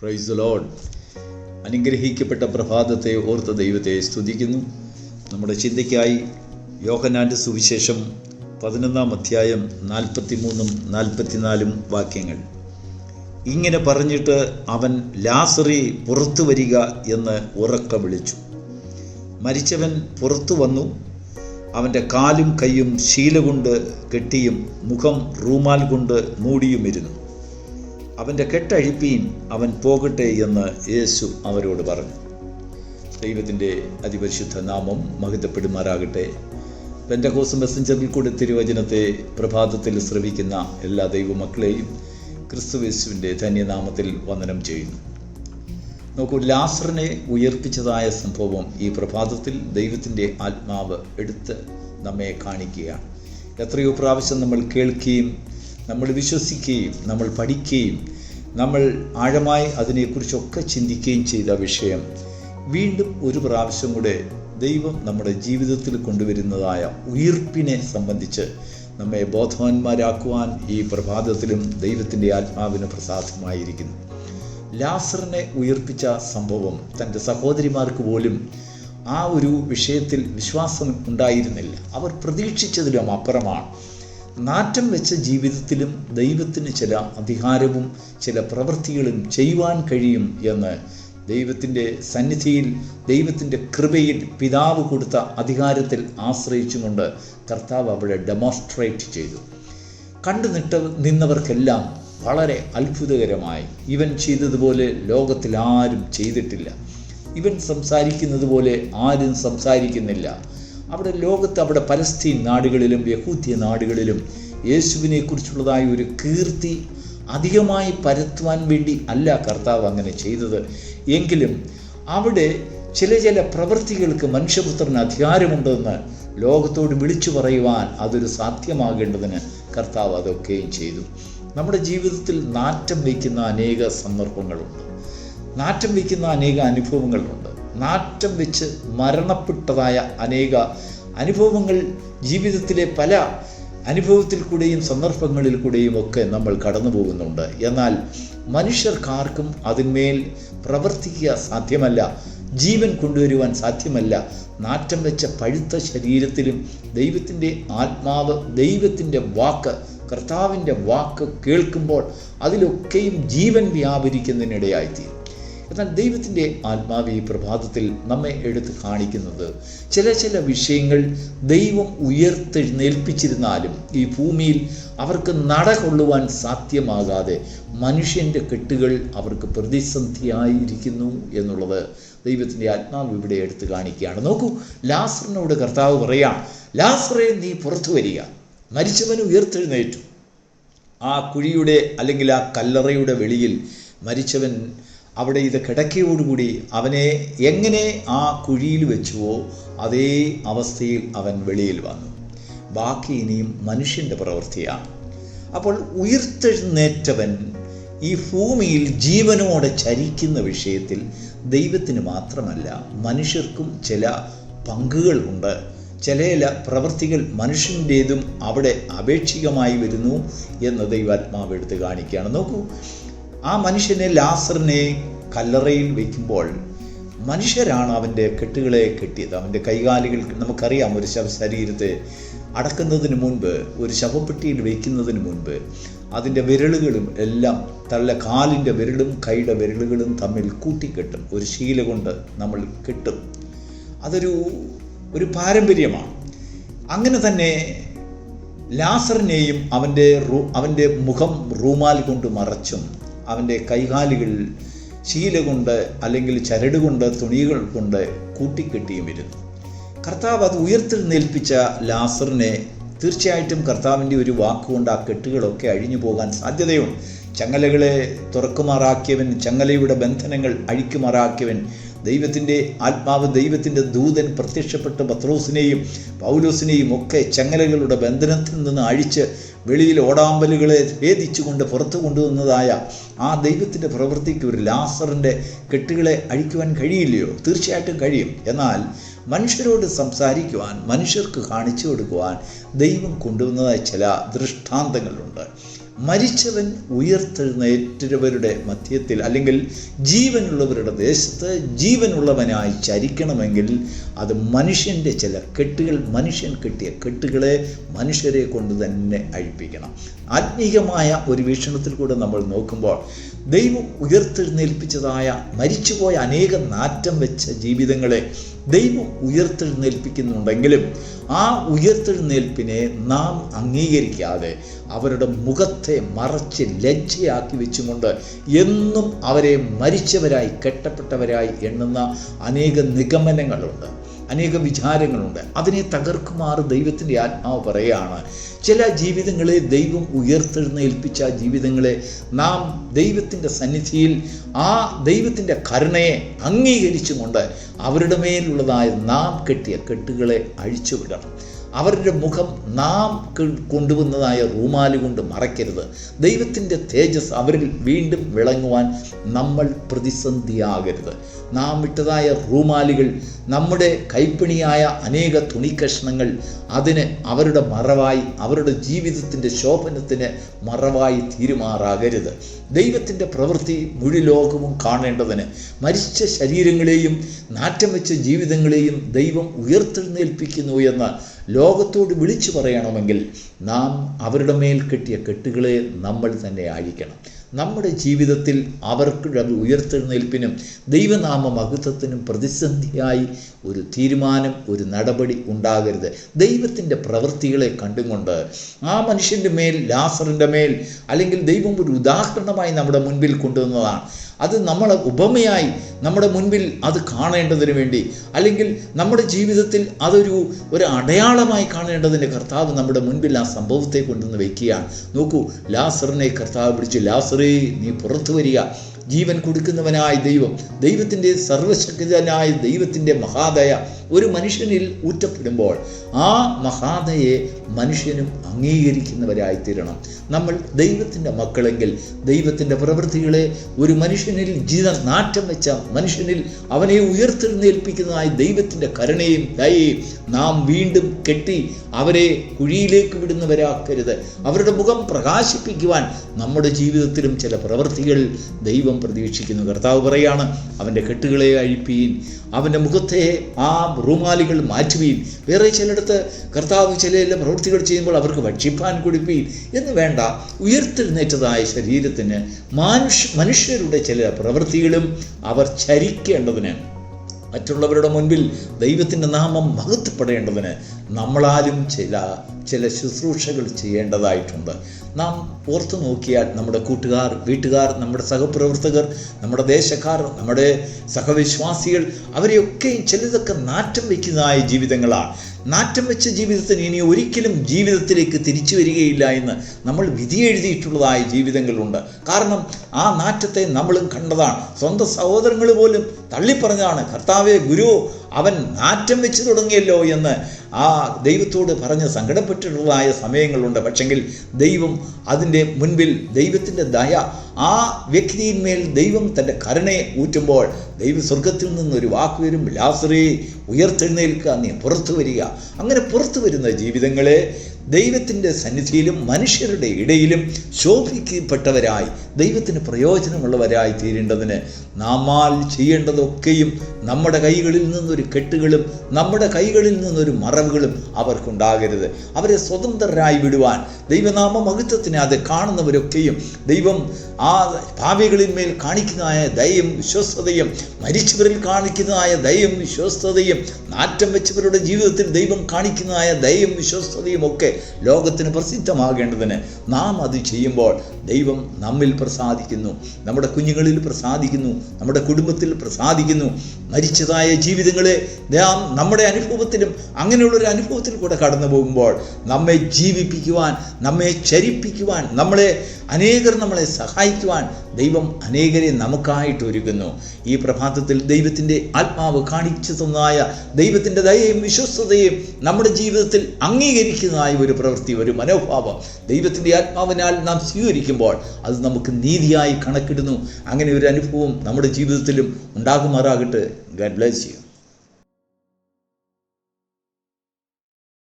Price load അനുഗ്രഹിക്കപ്പെട്ട പ്രഭാതത്തെ ഓർത്ത ദൈവത്തെ സ്തുതിക്കുന്നു. നമ്മുടെ ചിന്തയ്ക്കായി യോഹനാന്റെ സുവിശേഷം പതിനൊന്നാം അധ്യായം നാൽപ്പത്തി മൂന്നും നാൽപ്പത്തിനാലും വാക്യങ്ങൾ. ഇങ്ങനെ പറഞ്ഞിട്ട് അവൻ ലാസറി പുറത്തു വരിക എന്ന് ഉറക്ക വിളിച്ചു. മരിച്ചവൻ പുറത്തു വന്നു. അവന്റെ കാലും കൈയും ശീല കൊണ്ട് കെട്ടിയും മുഖം റൂമാൽ കൊണ്ട് മൂടിയുമിരുന്നു. അവന്റെ കെട്ടഴിപ്പീൻ അവൻ പോകട്ടെ എന്ന് യേശു അവരോട് പറഞ്ഞു. ദൈവത്തിന്റെ അതിപരിശുദ്ധ നാമം മഹിതപ്പെടുമാറാകട്ടെ പെൻഡകോസ് മെസ്സഞ്ചറിൽ കൂടെ തിരുവചനത്തെ പ്രഭാതത്തിൽ ശ്രവിക്കുന്ന എല്ലാ ദൈവമക്കളെയും ക്രിസ്തുവേശുവിന്റെ ധന്യനാമത്തിൽ വന്ദനം ചെയ്യുന്നു. നോക്കൂ ലാസറിനെ ഉയർപ്പിച്ചതായ സംഭവം ഈ പ്രഭാതത്തിൽ ദൈവത്തിന്റെ ആത്മാവ് എടുത്ത് നമ്മെ കാണിക്കുകയാണ്. എത്രയോ പ്രാവശ്യം നമ്മൾ കേൾക്കുകയും നമ്മൾ വിശ്വസിക്കുകയും നമ്മൾ പഠിക്കുകയും നമ്മൾ ആഴമായി അതിനെക്കുറിച്ചൊക്കെ ചിന്തിക്കുകയും ചെയ്ത വിഷയം വീണ്ടും ഒരു പ്രാവശ്യം കൂടെ ദൈവം നമ്മുടെ ജീവിതത്തിൽ കൊണ്ടുവരുന്നതായ ഉയർപ്പിനെ സംബന്ധിച്ച് നമ്മെ ബോധവാന്മാരാക്കുവാൻ ഈ പ്രഭാതത്തിലും ദൈവത്തിന്റെ ആത്മാവിന് പ്രസാദമായിരിക്കുന്നു. ലാസറിനെ ഉയർപ്പിച്ച സംഭവം തന്റെ സഹോദരിമാർക്ക് പോലും ആ ഒരു വിഷയത്തിൽ വിശ്വാസം ഉണ്ടായിരുന്നില്ല. അവർ പ്രതീക്ഷിച്ചതിലും അപ്പുറമാണ്. നാറ്റം വെച്ച ജീവിതത്തിലും ദൈവത്തിന് ചില അധികാരവും ചില പ്രവൃത്തികളും ചെയ്യുവാൻ കഴിയും എന്ന് ദൈവത്തിന്റെ സന്നിധിയിൽ ദൈവത്തിന്റെ കൃപയിൽ പിതാവ് കൊടുത്ത അധികാരത്തിൽ ആശ്രയിച്ചുകൊണ്ട് കർത്താവ് അവിടെ ഡെമോൺസ്ട്രേറ്റ് ചെയ്തു. കണ്ടു നിട്ട നിന്നവർക്കെല്ലാം വളരെ അത്ഭുതകരമായി. ഇവൻ ചെയ്തതുപോലെ ലോകത്തിൽ ആരും ചെയ്തിട്ടില്ല. ഇവൻ സംസാരിക്കുന്നത് പോലെ ആരും സംസാരിക്കുന്നില്ല. അവിടെ ലോകത്ത് അവിടെ പലസ്തീൻ നാടുകളിലും യഹൂദ്യ നാടുകളിലും യേശുവിനെ കുറിച്ചുള്ളതായ ഒരു കീർത്തി അധികമായി പരത്തുവാൻ വേണ്ടി അല്ല കർത്താവ് അങ്ങനെ ചെയ്തത്. എങ്കിലും അവിടെ ചില ചില പ്രവൃത്തികൾക്ക് മനുഷ്യപുത്രന് അധികാരമുണ്ടെന്ന് ലോകത്തോട് വിളിച്ചു പറയുവാൻ അതൊരു സാധ്യമാകേണ്ടതിന് കർത്താവ് അതൊക്കെയും ചെയ്തു. നമ്മുടെ ജീവിതത്തിൽ നാറ്റം വയ്ക്കുന്ന അനേക സന്ദർഭങ്ങളുണ്ട്. നാറ്റം വയ്ക്കുന്ന അനേക അനുഭവങ്ങളുണ്ട്. നാറ്റം വെച്ച് മരണപ്പെട്ടതായ അനേക അനുഭവങ്ങൾ ജീവിതത്തിലെ പല അനുഭവത്തിൽ കൂടെയും സന്ദർഭങ്ങളിൽ കൂടെയും ഒക്കെ നമ്മൾ കടന്നു പോകുന്നുണ്ട്. എന്നാൽ മനുഷ്യർക്കാർക്കും അതിന്മേൽ പ്രവർത്തിക്കുക സാധ്യമല്ല. ജീവൻ കൊണ്ടുവരുവാൻ സാധ്യമല്ല. നാറ്റം വെച്ച പഴുത്ത ശരീരത്തിലും ദൈവത്തിന്റെ ആത്മാവ് ദൈവത്തിന്റെ വാക്ക് കർത്താവിന്റെ വാക്ക് കേൾക്കുമ്പോൾ അതിലൊക്കെയും ജീവൻ വ്യാപരിക്കുന്നതിനിടയായിത്തീരും എന്നാൽ ദൈവത്തിന്റെ ആത്മാവ് ഈ പ്രഭാതത്തിൽ നമ്മെ എടുത്ത് കാണിക്കുന്നത്. ചില ചില വിഷയങ്ങൾ ദൈവം ഉയർത്തെഴുന്നേൽപ്പിച്ചിരുന്നാലും ഈ ഭൂമിയിൽ അവർക്ക് നടകൊള്ളുവാൻ സാധ്യമാകാതെ മനുഷ്യന്റെ കെട്ടുകൾ അവർക്ക് പ്രതിസന്ധിയായിരിക്കുന്നു എന്നുള്ളത് ദൈവത്തിന്റെ ആത്മാവ് ഇവിടെ എടുത്ത് കാണിക്കുകയാണ്. നോക്കൂ ലാസറിനോട് കർത്താവ് പറയാം ലാസറെ നീ പുറത്തു വരിക. മരിച്ചവന് ഉയർത്തെഴുന്നേറ്റു. ആ കുഴിയുടെ അല്ലെങ്കിൽ ആ കല്ലറയുടെ വെളിയിൽ മരിച്ചവൻ അവിടെ ഇത് കിടക്കയോടുകൂടി അവനെ എങ്ങനെ ആ കുഴിയിൽ വെച്ചുവോ അതേ അവസ്ഥയിൽ അവൻ വെളിയിൽ വന്നു. ബാക്കി ഇനിയും മനുഷ്യന്റെ പ്രവൃത്തിയാണ്. അപ്പോൾ ഉയർത്തെഴുന്നേറ്റവൻ ഈ ഭൂമിയിൽ ജീവനോടെ ചരിക്കുന്ന വിഷയത്തിൽ ദൈവത്തിന് മാത്രമല്ല മനുഷ്യർക്കും ചില പങ്കുകളുണ്ട്. ചില ചില പ്രവൃത്തികൾ മനുഷ്യന്റേതും അവിടെ അപേക്ഷികമായി വരുന്നു എന്ന് ദൈവാത്മാവ് എടുത്ത് കാണിക്കുകയാണ്. നോക്കൂ ആ മനുഷ്യനെ ലാസറിനെ കല്ലറയിൽ വയ്ക്കുമ്പോൾ മനുഷ്യരാണ് അവന്റെ കെട്ടുകളെ കെട്ടിയത്. അവന്റെ കൈകാലുകൾ നമുക്കറിയാം ഒരു ശവ ശരീരത്തെ അടക്കുന്നതിന് മുൻപ് ഒരു ശവപ്പെട്ടിയിൽ വയ്ക്കുന്നതിന് മുൻപ് അതിന്റെ വിരലുകളും എല്ലാം തള്ള കാലിന്റെ വിരലും കൈയുടെ വിരലുകളും തമ്മിൽ കൂട്ടിക്കെട്ടും. ഒരു ശീല കൊണ്ട് നമ്മൾ കെട്ടും. അതൊരു ഒരു പാരമ്പര്യമാണ്. അങ്ങനെ തന്നെ ലാസറിനെയും അവന്റെ അവന്റെ മുഖം റൂമാൽ കൊണ്ട് മറച്ചും അവന്റെ കൈകാലുകൾ ശീല കൊണ്ട് അല്ലെങ്കിൽ ചരട് കൊണ്ട് തുണികൾ കൊണ്ട് കൂട്ടിക്കെട്ടിയും ഇരുന്നു കർത്താവ് അത് ഉയർത്തെഴുന്നേൽപ്പിച്ച ലാസറിനെ തീർച്ചയായിട്ടും കർത്താവിന്റെ ഒരു വാക്കുകൊണ്ട് ആ കെട്ടുകളൊക്കെ അഴിഞ്ഞു പോകാൻ സാധ്യതയുണ്ട്. ചങ്ങലകളെ തുറക്കുമാറാക്കിയവൻ ചങ്ങലയുടെ ബന്ധനങ്ങൾ അഴിക്കുമാറാക്കിയവൻ ദൈവത്തിന്റെ ആത്മാവ് ദൈവത്തിന്റെ ദൂതൻ പ്രത്യക്ഷപ്പെട്ട് പത്രോസിനെയും പൗലോസിനെയും ഒക്കെ ചങ്ങലകളുടെ ബന്ധനത്തിൽ നിന്ന് അഴിച്ച് വെളിയിൽ ഓടാമ്പലുകളെ ഭേദിച്ചുകൊണ്ട് പുറത്തു കൊണ്ടുവന്നതായ ആ ദൈവത്തിന്റെ പ്രവൃത്തിക്ക് ഒരു ലാസറിന്റെ കെട്ടുകളെ അഴിക്കുവാൻ കഴിയില്ലയോ? തീർച്ചയായിട്ടും കഴിയും. എന്നാൽ മനുഷ്യരോട് സംസാരിക്കുവാൻ മനുഷ്യർക്ക് കാണിച്ചു കൊടുക്കുവാൻ ദൈവം കൊണ്ടുവന്നതായ ചില ദൃഷ്ടാന്തങ്ങളുണ്ട്. മരിച്ചവൻ ഉയർത്തെഴുന്നേറ്റവരുടെ മധ്യത്തിൽ അല്ലെങ്കിൽ ജീവനുള്ളവരുടെ ദേശത്ത് ജീവനുള്ളവനായി ചരിക്കണമെങ്കിൽ അത് മനുഷ്യന്റെ ചില കെട്ടുകൾ മനുഷ്യൻ കെട്ടിയ കെട്ടുകളെ മനുഷ്യരെ കൊണ്ട് തന്നെ അഴിപ്പിക്കണം. ആത്മീകമായ ഒരു വീക്ഷണത്തിൽ കൂടെ നമ്മൾ നോക്കുമ്പോൾ ദൈവം ഉയർത്തെഴുന്നേൽപ്പിച്ചതായ മരിച്ചുപോയ അനേക നാറ്റം വെച്ച ജീവിതങ്ങളെ ദൈവം ഉയർത്തെഴുന്നേൽപ്പിക്കുന്നുണ്ടെങ്കിലും ആ ഉയർത്തെഴുന്നേൽപ്പിനെ നാം അംഗീകരിക്കാതെ അവരുടെ മുഖത്തെ മറച്ച് ലജ്ജയാക്കി വെച്ചുകൊണ്ട് എന്നും അവരെ മരിച്ചവരായി കെട്ടപ്പെട്ടവരായി എണ്ണുന്ന അനേക നിഗമനങ്ങളുണ്ട് അനേക വിചാരങ്ങളുണ്ട്. അതിനെ തകർക്കുമാറ് ദൈവത്തിന്റെ ആത്മാവ് പറയുകയാണ് ചില ജീവിതങ്ങളെ ദൈവം ഉയർത്തെഴുന്നേൽപ്പിച്ച ജീവിതങ്ങളെ നാം ദൈവത്തിന്റെ സന്നിധിയിൽ ആ ദൈവത്തിന്റെ കരുണയെ അംഗീകരിച്ചുകൊണ്ട് അവരുടെ മേലുള്ളതായ നാം കെട്ടിയ കെട്ടുകളെ അഴിച്ചുവിടണം. അവരുടെ മുഖം നാം കൊണ്ടുവന്നതായ റൂമാൽ കൊണ്ട് മറയ്ക്കരുത്. ദൈവത്തിന്റെ തേജസ് അവരിൽ വീണ്ടും വിളങ്ങുവാൻ നമ്മൾ പ്രതിസന്ധിയാകരുത്. നാം ഇട്ടതായ റൂമാലുകൾ നമ്മുടെ കൈപ്പിണിയായ അനേക തുണിക്കഷ്ണങ്ങൾ അതിന് അവരുടെ മറവായി അവരുടെ ജീവിതത്തിന്റെ ശോഭനത്തിന് മറവായി തീരുമാറാകരുത്. ദൈവത്തിന്റെ പ്രവൃത്തി മുഴു ലോകവും കാണേണ്ടതിന് മരിച്ച ശരീരങ്ങളെയും നാറ്റം വെച്ച ജീവിതങ്ങളെയും ദൈവം ഉയർത്തെഴുന്നേൽപ്പിക്കുന്നു എന്ന് ലോകത്തോട് വിളിച്ചു പറയണമെങ്കിൽ നാം അവരുടെ മേൽ കെട്ടിയ കെട്ടുകളെ നമ്മൾ തന്നെ ആയിരിക്കണം. നമ്മുടെ ജീവിതത്തിൽ അവർക്ക് ഉയർത്തെഴുന്നേൽപ്പിനും ദൈവനാമ മഹത്വത്തിനും പ്രതിസന്ധിയായി ഒരു തീരുമാനം ഒരു നടപടി ഉണ്ടാകരുത്. ദൈവത്തിന്റെ പ്രവൃത്തികളെ കണ്ടുകൊണ്ട് ആ മനുഷ്യന്റെ മേൽ ലാസറിന്റെ മേൽ അല്ലെങ്കിൽ ദൈവം ഒരു ഉദാഹരണമായി നമ്മുടെ മുൻപിൽ കൊണ്ടുവന്നതാണ്. അത് നമ്മൾ ഉപമയായി നമ്മുടെ മുൻപിൽ അത് കാണേണ്ടതിന് വേണ്ടി അല്ലെങ്കിൽ നമ്മുടെ ജീവിതത്തിൽ അതൊരു ഒരു അടയാളമായി കാണേണ്ടതിന്റെ കർത്താവ് നമ്മുടെ മുൻപിൽ ആ സംഭവത്തെ കൊണ്ടുവന്ന് വയ്ക്കുകയാണ്. നോക്കൂ ലാസറിനെ കർത്താവ് പിടിച്ച് ലാസറേ നീ പുറത്തു വരിക. ജീവൻ കൊടുക്കുന്നവനായ ദൈവം ദൈവത്തിന്റെ സർവശക്തനായ ദൈവത്തിന്റെ മഹാദയ ഒരു മനുഷ്യനിൽ ഊറ്റപ്പെടുമ്പോൾ ആ മഹാദയെ മനുഷ്യനും അംഗീകരിക്കുന്നവരായി തീരണം നമ്മൾ ദൈവത്തിന്റെ മക്കളെങ്കിൽ ദൈവത്തിന്റെ പ്രവൃത്തികളെ ഒരു മനുഷ്യനിൽ ജീവൻ നാറ്റം വെച്ച മനുഷ്യനിൽ അവനെ ഉയർത്തെഴുന്നേൽപ്പിക്കുന്നതായി ദൈവത്തിന്റെ കരുണയും ദയയും നാം വീണ്ടും കെട്ടി അവരെ കുഴിയിലേക്ക് വിടുന്നവരാക്കരുത്. അവരുടെ മുഖം പ്രകാശിപ്പിക്കുവാൻ നമ്മുടെ ജീവിതത്തിലും ചില പ്രവൃത്തികൾ ദൈവം പ്രതീക്ഷിക്കുന്നു. കർത്താവ് പറയാണ് അവന്റെ കെട്ടുകളെ അഴിപ്പീൻ അവന്റെ മുഖത്തെ ആ റൂമാലികൾ മാറ്റുവീൻ. വേറെ ചിലയിടത്ത് കർത്താവ് ചില പ്രവൃത്തികൾ ചെയ്യുമ്പോൾ അവർക്ക് ഭക്ഷിപ്പാൻ കൊടുപ്പീൻ എന്ന് വേണ്ട. ഉയർത്തെഴുന്നേറ്റതായ ശരീരത്തിന് മനുഷ്യ മനുഷ്യരുടെ ചില പ്രവൃത്തികളും അവർ ചരിക്കേണ്ടതിന് മറ്റുള്ളവരുടെ മുൻപിൽ ദൈവത്തിന്റെ നാമം മഹത്വപ്പെടേണ്ടതിന് നമ്മളാലും ചില ചില ശുശ്രൂഷകൾ ചെയ്യേണ്ടതായിട്ടുണ്ട്. നാം ഓർത്തു നോക്കിയാൽ നമ്മുടെ കൂട്ടുകാർ വീട്ടുകാർ നമ്മുടെ സഹപ്രവർത്തകർ നമ്മുടെ ദേശക്കാർ നമ്മുടെ സഹവിശ്വാസികൾ അവരെയൊക്കെയും ചിലതൊക്കെ നാറ്റം വയ്ക്കുന്നതായ ജീവിതങ്ങളാണ്. നാറ്റം വെച്ച ജീവിതത്തിന് ഇനി ഒരിക്കലും ജീവിതത്തിലേക്ക് തിരിച്ചു വരികയില്ല എന്ന് നമ്മൾ വിധി എഴുതിയിട്ടുള്ളതായ ജീവിതങ്ങളുണ്ട്. കാരണം ആ നാറ്റത്തെ നമ്മളും കണ്ടതാണ്. സ്വന്തം സഹോദരങ്ങൾ പോലും തള്ളിപ്പറഞ്ഞാണ് കർത്താവേ ഗുരു അവൻ നാറ്റം വെച്ച് തുടങ്ങിയല്ലോ എന്ന് ആ ദൈവത്തോട് പറഞ്ഞ് സങ്കടപ്പെട്ടിട്ടുള്ളതായ സമയങ്ങളുണ്ട്. പക്ഷെങ്കിൽ ദൈവം അതിന്റെ മുൻപിൽ ദൈവത്തിന്റെ ദയ ആ വ്യക്തിയിന്മേൽ ദൈവം തന്റെ കരുണയെ ഊറ്റുമ്പോൾ ദൈവ സ്വർഗത്തിൽ നിന്നൊരു വാക്ക് വരും ലാസറേ ഉയർത്തെഴുന്നേൽക്കുക നീ പുറത്തു വരിക. അങ്ങനെ പുറത്തു വരുന്ന ജീവിതങ്ങളെ ദൈവത്തിന്റെ സന്നിധിയിലും മനുഷ്യരുടെ ഇടയിലും ശോഭിക്കപ്പെട്ടവരായി ദൈവത്തിന് പ്രയോജനമുള്ളവരായി തീരേണ്ടതിന് നാമാൽ ചെയ്യേണ്ടതൊക്കെയും നമ്മുടെ കൈകളിൽ നിന്നൊരു കെട്ടുകളും നമ്മുടെ കൈകളിൽ നിന്നൊരു മറവുകളും അവർക്കുണ്ടാകരുത്. അവരെ സ്വതന്ത്രരായി വിടുവാൻ ദൈവനാമ മഹത്വത്തിന് അത് കാണുന്നവരൊക്കെയും ദൈവം ആ ഭാവികളിന്മേൽ കാണിക്കുന്നതായ ദയയും വിശ്വസ്തതയും മരിച്ചവരിൽ കാണിക്കുന്നതായ ദയയും വിശ്വസ്തതയും നാറ്റം വെച്ചവരുടെ ജീവിതത്തിൽ ദൈവം കാണിക്കുന്നതായ ദയയും വിശ്വസ്തതയും ഒക്കെ ലോകത്തിന് പ്രസിദ്ധമാകേണ്ടതിന് നാം അത് ചെയ്യുമ്പോൾ ദൈവം നമ്മിൽ പ്രസാദിക്കുന്നു. നമ്മുടെ കുഞ്ഞുങ്ങളിൽ പ്രസാദിക്കുന്നു. നമ്മുടെ കുടുംബത്തിൽ പ്രസാദിക്കുന്നു. മരിച്ചതായ ജീവിതങ്ങളെ നാം നമ്മുടെ അനുഭവത്തിലും അങ്ങനെയുള്ളൊരു അനുഭവത്തിൽ കൂടെ കടന്നു പോകുമ്പോൾ നമ്മെ ജീവിപ്പിക്കുവാൻ നമ്മെ ചരിപ്പിക്കുവാൻ നമ്മളെ അനേകർ നമ്മളെ സഹായിക്കുവാൻ ദൈവം അനേകരെ നമുക്കായിട്ട് ഒരുക്കുന്നു. ഈ പ്രഭാതത്തിൽ ദൈവത്തിന്റെ ആത്മാവ് കാണിച്ചു തന്നതായ ദൈവത്തിന്റെ ദയയും വിശ്വസ്തതയും നമ്മുടെ ജീവിതത്തിൽ അംഗീകരിക്കുന്നതായ ഒരു പ്രവൃത്തി ഒരു മനോഭാവം ദൈവത്തിന്റെ ആത്മാവിനാൽ നാം സ്വീകരിക്കുമ്പോൾ അത് നമുക്ക് നീതിയായി കണക്കിടുന്നു. അങ്ങനെ ഒരു അനുഭവം നമ്മുടെ ജീവിതത്തിലും ഉണ്ടാകുമാറാകട്ടെ. Garh bless you